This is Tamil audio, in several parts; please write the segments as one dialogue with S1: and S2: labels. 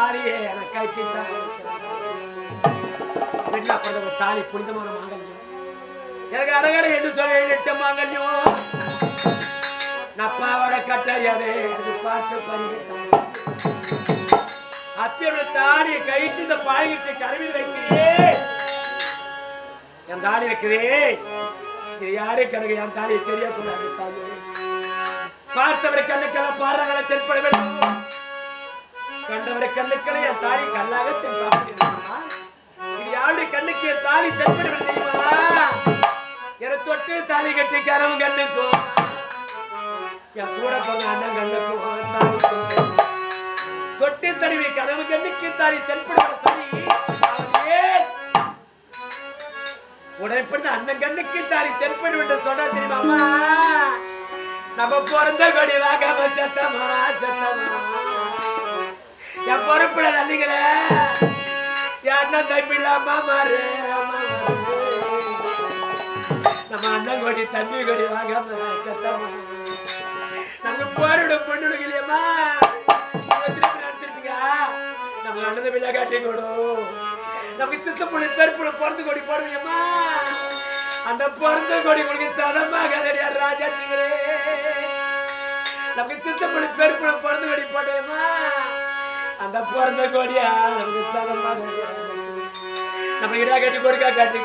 S1: கைப்பித்தான் பெண்ணா பிறந்த தாலி புனிதமான மாங்கல்யம்? எனக்கு அரகரை என்று சொல்லி எட்டு மாங்கல்யம். நப்பாவோட கட்டறியாதே அது பார்த்து பறிகிட்டோம் அப்பியோட தாலியை கழிச்சு இந்த பாய்கிட்டு கருவி வைக்கிறே என் தாலி இருக்கிறே. இது யாரு கணக்கு என் தாலியை தெரியக்கூடாது தாலி பார்த்தவரை கண்ணுக்கெல்லாம் பாறாங்களை தென்பட வேண்டும். கண்டவரை கண்ணுக்களை என் தாலி கல்லாக தென்பட இது யாருடைய கண்ணுக்கு என் தாலி தென்படுவது தெரியுமா? என தொட்டு தாலி கட்டி கரவும் கண்ணுக்கும். என் கூட பிறந்த அண்ணன் கண்ணுக்கும் தாலி தென்படும். தொட்டு தருவி கனவு கண்ணுக்கு தாலி தென்படுகிற சரி. உடனே பிறந்த அண்ணன் கண்ணுக்கு தாலி தென்படும் என்று சொன்னா தெரியுமாமா நம்ம பிறந்த கொடி வாகாம செத்தமா செத்தமா என் பொறுப்புல நல்லீங்கள யாருன்னா அண்ணன் தம்பி இல்லாம மாறு. நம்ம அண்ணன் கொடி தம்பி கொடி வாங்காம செத்தமா? நம்ம போரோட பொண்ணு இல்லையம்மா. நடத்திருப்பீங்க. நம்ம அண்ணன் தம்பி காட்டி கொடும் நமக்கு சித்த புள்ளி பெருப்புல பிறந்து கொடி போடுவியம்மா அந்த பிறந்த கொடி உங்களுக்கு சதமாக ராஜா திங்களே நமக்கு சித்த புள்ளி பெருப்புல பிறந்து கொடி போடுவேம்மா அந்த பிறந்த கோடியா? நமக்கு சதமாக நம்ம இடா கட்டி கொடுக்கா கட்டி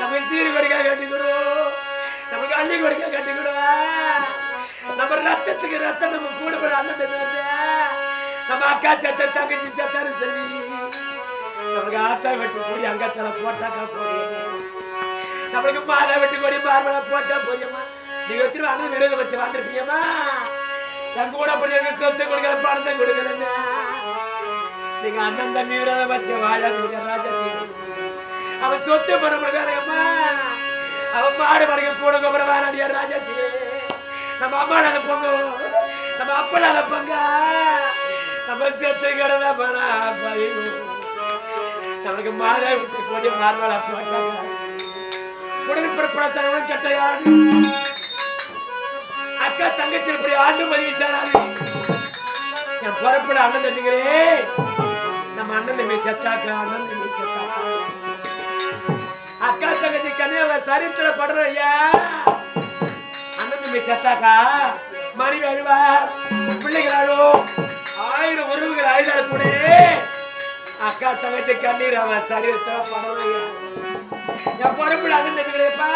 S1: நம்ம சீரு கொடுக்கா கட்டி நமக்கு அள்ளி கொடுக்கா கட்டி நம்ம ரத்தத்துக்கு ரத்தம் நம்ம கூட போட அண்ணன் தம்பி நம்ம அக்கா செத்த தங்கச்சி செத்தாரு சொல்லி நம்மளுக்கு ஆத்தா வெட்டு கூடி அங்கத்துல போட்டாக்கா போதும். நம்மளுக்கு மாலை வெட்டு கூடி மார்பலை போட்டா போதுமா. நீங்க திரும்ப அண்ணன் விரோதம் வச்சு வாழ்ந்துருப்பீங்கம்மா என் கூட பிள்ளைங்க சொத்து கொடுக்கற பணத்தை கொடுக்கலன்னா நீங்க அண்ணன் தம்பி விரோதம் வச்சு வாழாது கொடுக்க ராஜா அவன் சொத்து பண்ண முடியாதம்மா அவன் மாடு படைக்க கூட கொப்பர வேணாடியா ராஜா நம்ம அம்மா நாள பொங்க நம்ம அப்பா நாள பொங்க. நம்ம செத்து கிடந்த பணா பையும் நம்மளுக்கு மாதா விட்டு கொஞ்சம் மார்பாலா போட்டாங்க. உடனே பிறப்பட கெட்ட யாரு தங்கச்சி இப்படி ஆண்டு பதிவு சாராது என் பிறப்பட அண்ணன் தம்பிங்களே நம்ம அண்ணன் தம்பி செத்தாக்க அண்ணன் தம்பி செத்தாக்கா. அக்கா தங்கச்சி கன்னியாவை சரித்திர படுற ஐயா. அண்ணன் தம்பி செத்தாக்கா மனைவி அழுவா பிள்ளைகளாலும் ஆயிரம் உறவுகள் ஆயுதால் கூட அக்கா தங்கச்சி கண்ணீர் அவன் சரீரத்தில் படவையா என் பொறுப்புல அண்ணன் தம்பிகளேப்பா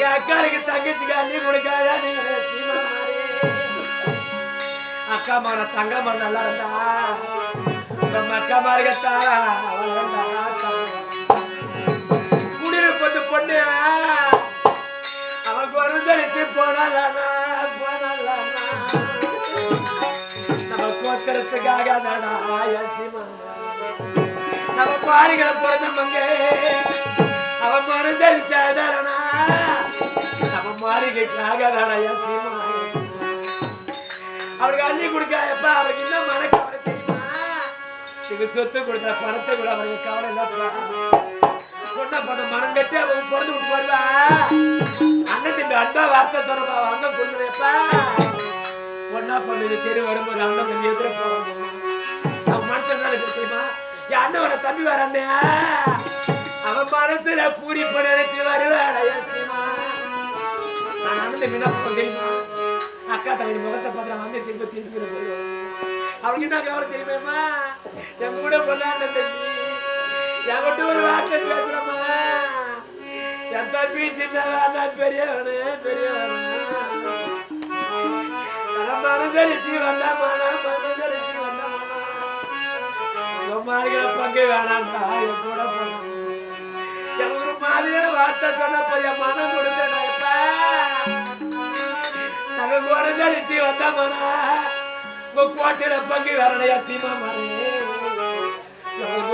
S1: நீங்க அக்காளுக்கு தங்கச்சிக்கு அண்ணி கொடுக்காதா? நீங்க அக்கா மகன தங்க மகன் நல்லா இருந்தா. நம்ம அக்கா மார்கத்தா வளர்ந்தா குடியிருப்பது பொண்ணு. அவன் குறைஞ்சடிச்சு போனாலானா போனாலானா. நம்ம கோத்திரத்துக்காக தானா நம்ம பாரிகளை பிறந்தவங்க அவன் மனதரிச்சாதாரணா நம்ம மாளிகைக்காக தானா சீமா. அவருக்கு அள்ளி கொடுக்காயப்பா அவளுக்கு என்ன மன கவலை தெரியுமா? இவங்க சொத்து கொடுத்த பணத்தை கூட அவருக்கு கவலை இல்லப்பா. பொண்ண பண்ண மனம் கட்டி அவன் பிறந்து விட்டு வருவா. அண்ணன் தம்பி அன்பா வார்த்தை சொன்னப்பா அங்க கொடுத்துருப்பா பொண்ணா பொண்ணு தெரு வரும்போது அண்ணன் தம்பி எதிர போவாங்க. அவன் மனசு என்ன இருக்கு தெரியுமா? என் அண்ணன் வர தம்பி வர அண்ணையா அவன் மனசுல பூரி பண்ண நினைச்சு வருவாடா நான் அண்ணன் என்ன தெரியுமா அக்கா தலைவர் முகத்தை பார்த்து வந்து திரும்ப திரும்பி போயிடுவோம் அவளுக்கு என்ன கவலை தெரியுமேம்மா? என் கூட பொல்லாண்ட தம்பி. என்கிட்ட ஒரு வார்த்தை பேசுறம்மா. என் தம்பி சின்னவனா பெரியவனு பெரியவனு. நான் மனசரிச்சு வந்தாமானா மனசரிச்சு வந்தாமானா உங்க பங்கு வேணாண்டா என் கூட போனோம் எனக்கு ஒரு மாதிரியான வார்த்தை சொன்னப்ப என் மனம் கொடுத்தேன் இப்ப? நாங்க குறைஞ்சரிசி வந்தாமானா உங்க கோட்டையில பங்கு வரணையா சீமா மாறே. உங்களுக்கு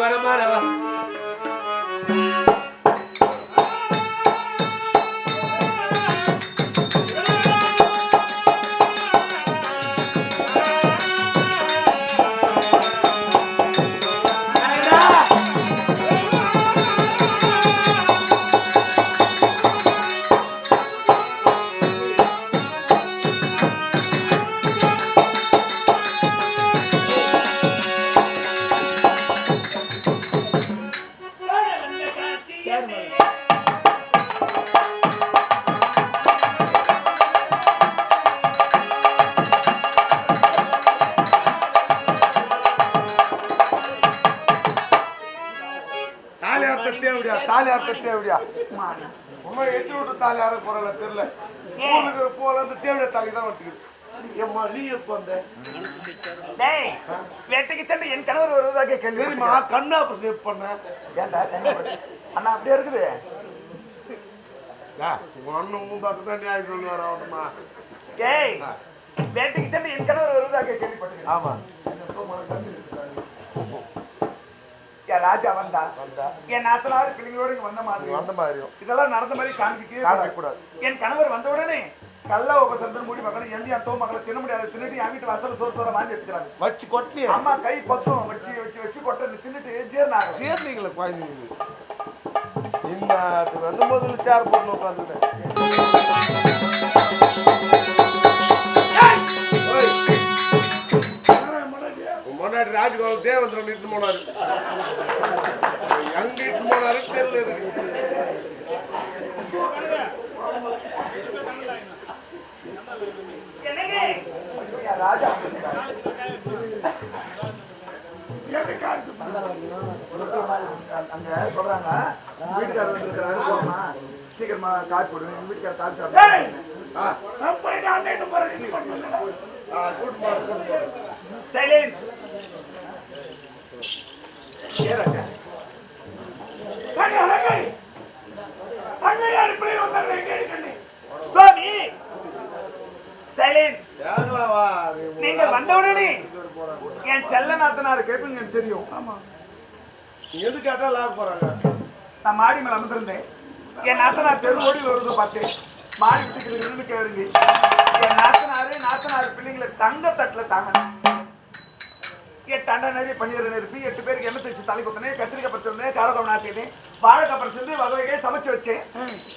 S2: மாடு
S3: உண்மை எட்டி விட்டு தாலி அறுக்க போறல தெரியல ஊருக்கு போல அந்த தேவையா தாலி தான் வந்துக்குது ஏம்மா நீ எப்போ வந்த?
S2: டேய் வேட்டைக்கு சென்று என் கணவர் வருவதாக
S3: சரிம்மா
S2: கேள்வி
S3: கண்ணா ஸ்லிப் பண்ண.
S2: ஏன்டா கண்ணு அண்ணா அப்படியே இருக்குது.
S3: ஒன்னு உண்டாக்கு தான் நியாயம்
S2: டேய் வேட்டைக்கு சென்று என் கணவர் வருவதாக கேள்விப்பட்டேன்
S3: ஆமா.
S2: என் ராஜா வந்தா
S3: வந்தா.
S2: என் நாத்தனார் பிள்ளைங்களோட இங்க வந்த மாதிரி.
S3: வந்த மாதிரியும்.
S2: இதெல்லாம் நடந்த மாதிரி காண்பிக்கவே
S3: காண்பிக்க
S2: கூடாது.
S3: கூடாது.
S2: என் கணவர் வந்த உடனே கள்ள உபசந்தன் மூடி மக்களை எந்தியா தோ மக்களை தின்ன முடியாது. தின்னுட்டு என் வீட்டு வாசல்ல சோறு சோற வாங்கி எடுத்துக்கிறாங்க
S3: வச்சு கொட்டினியே.
S2: அம்மா கை பக்கம் வச்சு வச்சு வச்சு கொட்டை தின்னுட்டு ஜீரணம் ஆகும்
S3: சேர்ந்தீங்களே குழந்தைங்களுக்கு. இந்த அது வந்து முதல்ல சேர் போட்டு உட்காந்துட்டேன் தேவந்திரன் இட்டு போனாரு. எங்க இட்டு போனாரு தெரியல
S2: ராஜா அங்க சொல்றாங்க வீட்டுக்காரர் வந்துருக்கிறாரு போமா சீக்கிரமா காப்பி போடுங்க எங்க வீட்டுக்காரர் காப்பி.
S3: ஆ, கூட்டு போடு, கூட்டு.
S2: சைலண்ட் நீங்கள் வந்தவுடனே. என் செல்ல நாத்தனார் கேட்பீங்க எனக்கு தெரியும். ஆமா.
S3: எது கேட்டா லாக போறாங்க?
S2: நான் மாடி மேல அமர்ந்திருந்தேன். என் நாத்தனார் தெரு ஓடி வருவதை பார்த்தேன். மாடி விட்டு கிட்ட கேருங்க என் நாத்தனாரு நாத்தனார் பிள்ளைங்களை தங்க தட்டுல தாங்க எட்டு அண்டா நிறைய பன்னீர் நெருப்பி எட்டு பேருக்கு எண்ணெய் தேய்ச்சி தலை குத்தினேன் கத்திரிக்காய் பறிச்சு வந்தேன் காரகம் நாசியதேன் வாழைக்காய் பறிச்சு வந்து வகை வகையை சமைச்சு வச்சேன்.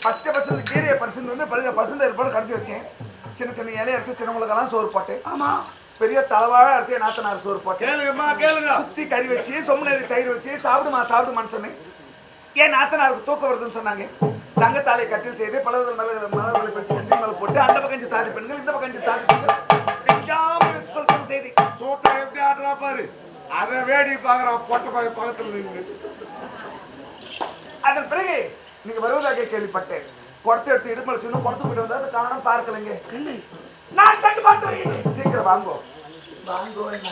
S2: பச்சை பசந்து கீரையை பறிச்சு வந்து பருக பசந்த ஏற்பாடு கடிச்சு வச்சேன். சின்ன சின்ன இலையை எடுத்து சின்னவங்களுக்கெல்லாம் சோறு போட்டேன். ஆமா. பெரிய தலவாழ எடுத்து நாத்தனார் சோறு போட்டேன்.
S3: கேளுங்கம்மா கேளுங்க.
S2: சுத்தி கறி வச்சு சொம்பு நேரி தயிர் வச்சு சாப்பிடுமா சாப்பிடுமான்னு சொன்னேன். ஏன் நாத்தனாருக்கு தூக்கம் வருதுன்னு சொன்னாங்க. தங்கத்தாலை கட்டில் செய்து பல வித மலர்களை மலர்களை பறித்து கட்டி மேல போட்டு அந்த பக்கம் தாதி பெண்கள் இந்த பக்கம் தாதி பெண்கள். செய்தி.
S3: சோத்தை எப்படி ஆடுறா பாரு. அதை வேடி பாக்குறான் பொட்டை பாய் பக்கத்துல நின்று
S2: அதன் பிறகு நீங்க வருவதாக கேள்விப்பட்டேன். குடத்தை எடுத்து இடுமலை சொன்ன குடத்து போயிட்டு வந்தா அதை காரணம் பார்க்கலங்க.
S4: நான் சென்று பார்த்து
S2: சீக்கிரம் வாங்கோ. வாங்கோ என்ன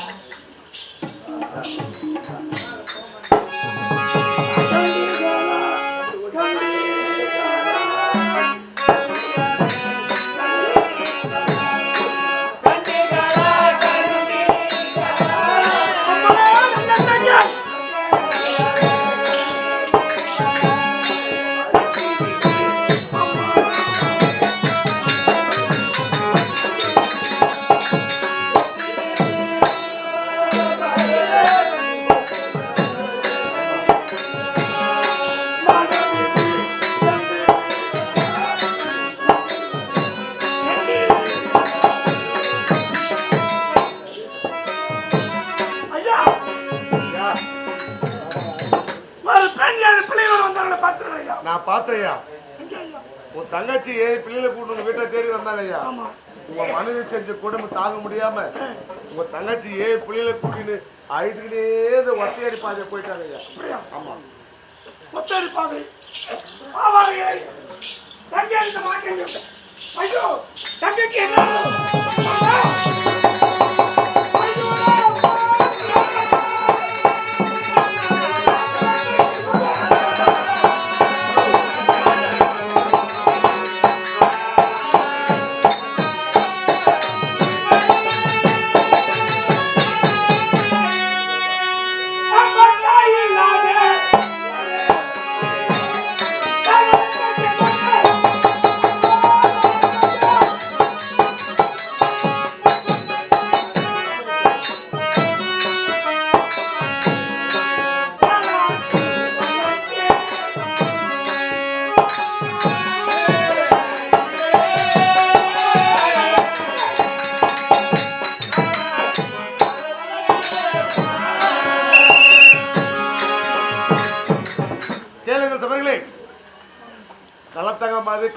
S3: பார்த்தேயா உன் தங்கச்சி ஏழு பிள்ளைகளை கூட்டு உங்க வீட்டை தேடி வந்தாங்கய்யா
S4: ஆமா.
S3: உங்க மனைவி செஞ்ச கொடுமை தாங்க முடியாம உங்க தங்கச்சி ஏழு பிள்ளைகளை கூட்டின்னு அழுதுகிட்டே இந்த ஒத்தையடி பாதையை போயிட்டாங்க ஐயா
S4: அப்படியா?
S3: ஆமா.
S4: ஒத்தடி பாதை. பாவாரிகளை தங்கி அடித்த மாட்டேங்க ஐயோ தங்கைக்கு என்ன?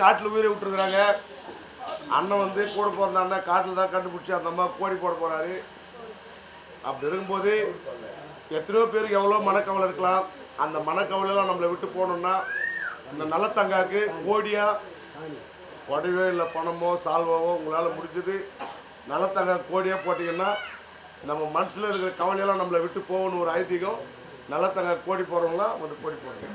S3: காட்டில் உயிரை விட்டுருக்குறாங்க. அண்ணன் வந்து கூட பிறந்த அண்ணன் காட்டில் தான் கண்டுபிடிச்சி அந்த அம்மா கோடி போட போகிறாரு அப்படி இருக்கும்போது எத்தனையோ பேருக்கு எவ்வளோ மனக்கவலை இருக்கலாம். அந்த மனக்கவலையெல்லாம் நம்மளை விட்டு போகணுன்னா இந்த நலத்தங்காக்கு கோடியாக உடவையோ இல்லை பணமோ சால்வாவோ உங்களால் முடிஞ்சது நலத்தங்க கோடியாக போட்டிங்கன்னா நம்ம மனசில் இருக்கிற கவலையெல்லாம் நம்மளை விட்டு போகணும் ஒரு ஐதீகம். நலத்தங்க கோடி போகிறவங்களாம் வந்து கோடி போடுங்க